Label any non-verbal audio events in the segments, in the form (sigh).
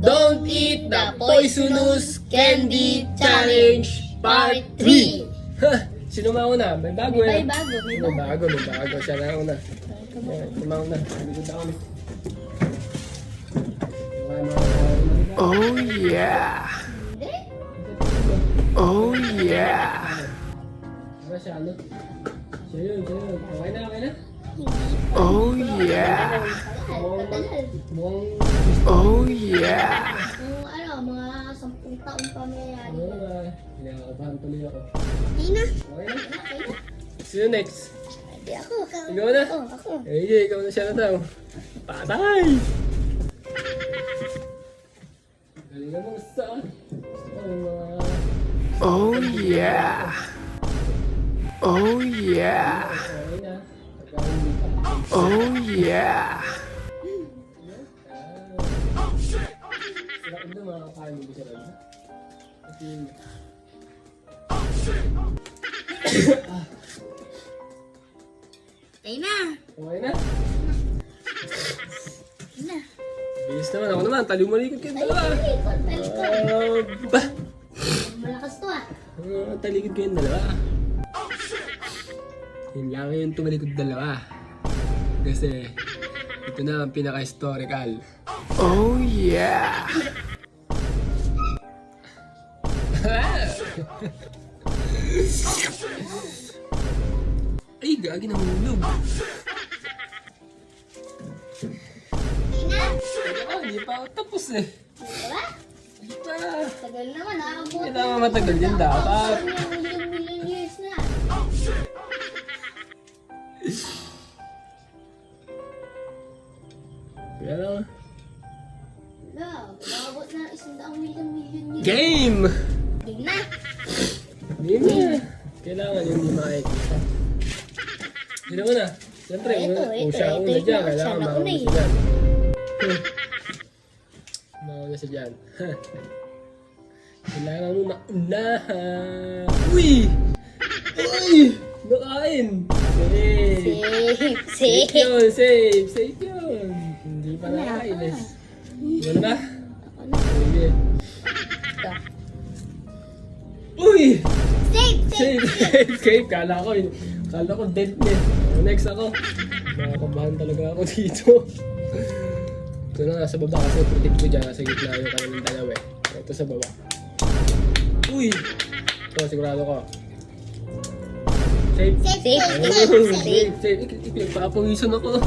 Don't eat the poisonous candy challenge part 3. (laughs) Sino mauna? May bago May eh. bago, may May bago. bago, may bago. Siya na una. Yan, Siya mauna. Likod ako. Oh yeah. Hindi. Oh yeah. Ano siya, ano? Siya yun, siya yun. Okay na, okay na? Oh yeah. Oh yeah. Yung ano, mga sampung taon pa kinakabahan tuloy ako. Hindi na. Okay na? Sino next? Hindi ako. Ikaw na? Oh, ako. Eh, ikaw na siya na daw. Patay! Galing naman sa... Gusto ko yung mga... Oh yeah. Oh yeah. Rin? Kasi... Okay na. Okay na? Okay na. Bilis naman. Ako naman. Taliw malikot kayo dalawa. Ah, ba? Malakas to ah. Ah, talikod kayong dalawa. Yun lang yung tumalikod dalawa. Kasi ito na ang pinaka-historical. Oh yeah. Ay, gagi na hulog. Teka, hindi pa ako tapos eh. Diba? Hindi pa. Tagal naman ah. Kailangan matagal yan dapat. Million, million years na. Lang. Wala. Abot na isang daang million, million years. Game! Hindi na. Hindi na. Kailangan yung hindi makikita. Sino mo na? Siyempre, Ito, kung ito, siya ito una yung dyan, kailangan siya na mauna una siya eh. dyan. (laughs) mauna siya dyan. kailangan mo mauna. Uy! Uy! Nakain! Safe! Safe. Safe Safe. yun! Safe! Safe yun! Hindi pa Ano, nakain ako eh. na. Ano. Sige. Uy! Safe. Safe. Safe! Safe! Safe! Kala ko, yun- kala ko dead na eh. Next ako. Nakakabahan talaga ako dito. Ito na nasa baba kasi predict ko dyan. Nasa gitna yung kanilang dalawa eh. Ito sa baba. Uy! Ito, sigurado ko. Safe! Safe. Safe. Ayun, Safe. Safe! Safe! Ik- ik- Nagpapawisan ako.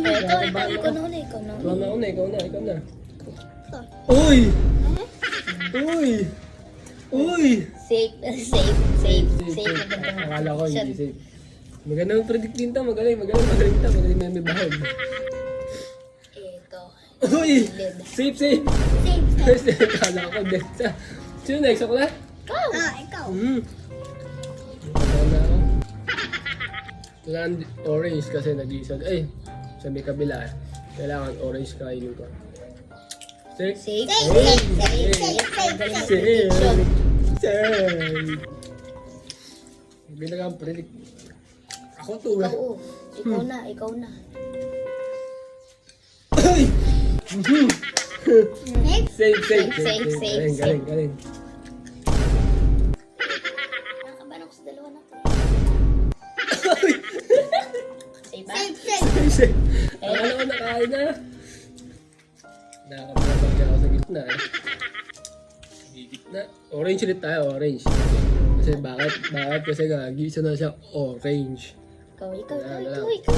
Ito, ito, ikaw na una, ikaw na Ikaw na ikaw na, ikaw na. Uy! Uy! Uy! Safe, safe, safe, safe. Akala ko hindi safe. Magandang predict din to, magaling, magaling, magaling to, magaling na may bahog. Ito. Uy! Safe, safe! Safe. First, akala ko dead sa. Sino next ako na? Ikaw. Ah, ikaw. Hmm. Na ako. Kailangan orange kasi nag-iisa. Eh, sa may kabila. Kailangan orange kainin ko. Safe? Safe, Safe, safe, safe, safe, safe, safe, safe, Safe! prediction. Safe! Bilang ang predict. Ako to eh. oh. Ikaw na, ikaw na. Safe, safe, Safe, safe, safe, Galing, galing, galing. Na. Safe? Safe, nakain na. Talaga ako sa gitna eh. Gitna. Orange ulit tayo, orange. Kasi bakit? Bakit? Kasi nga, gisa na siya orange. Ikaw, ikaw, ikaw, Wala, ikaw, wala. ikaw.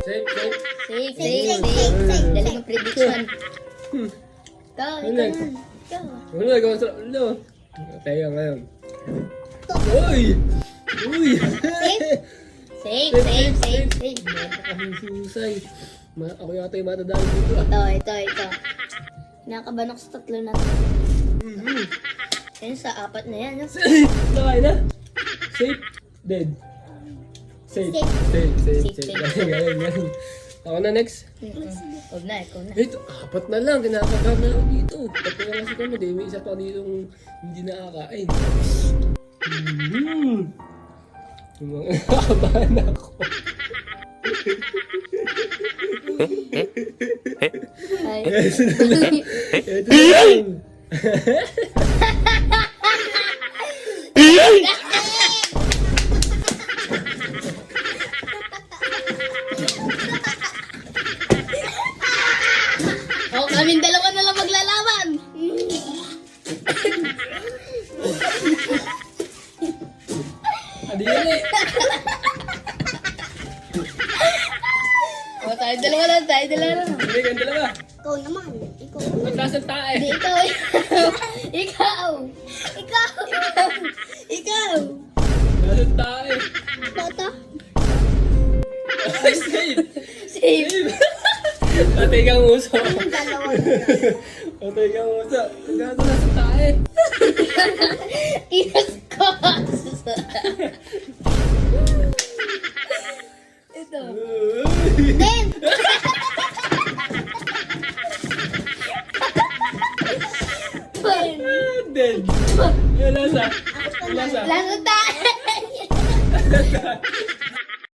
Safe, safe. Safe, safe, safe, safe. Dali mo prediction. Hmm. Ikaw, Ano ikaw next? na. Ikaw. Ano na gawin sa ulo? Tayo ngayon. Uy! Uy! Safe, safe, safe, safe. Napakahususay. Ma ako yata yung matadaan dito ah. Ito, ito, ito. Ako sa tatlo na to. Mhm. Ayun, sa apat na yan. no? (laughs) Nakay na? Safe? Dead? Safe. Safe. Safe, safe, Safe, safe. Galing, galing, galing. Ako na next. Mm-mm. Huwag na, ikaw na. Ito, apat na lang. Kinakagahan na ako dito. Tatlo na kasi kami. Di, may isa pa dito hindi nakakain. Mm-hmm. (laughs) Nakakabahan ako. (laughs) kaming dalawa tayo dalawa lang, tayo dalawa lang. Hindi, ganda dalawa. Ikaw naman. Ikaw. Ba't nasa tae? Hindi, (laughs) ikaw. ikaw. Ikaw. Ikaw. Nasa tae. Toto. Ay, save. Save. Save. Patay kang uso. Dalawa. Patay kang uso. Ganda nasa tae. Inas ko. (laughs) Yan nasa. Lasa tayo. (laughs)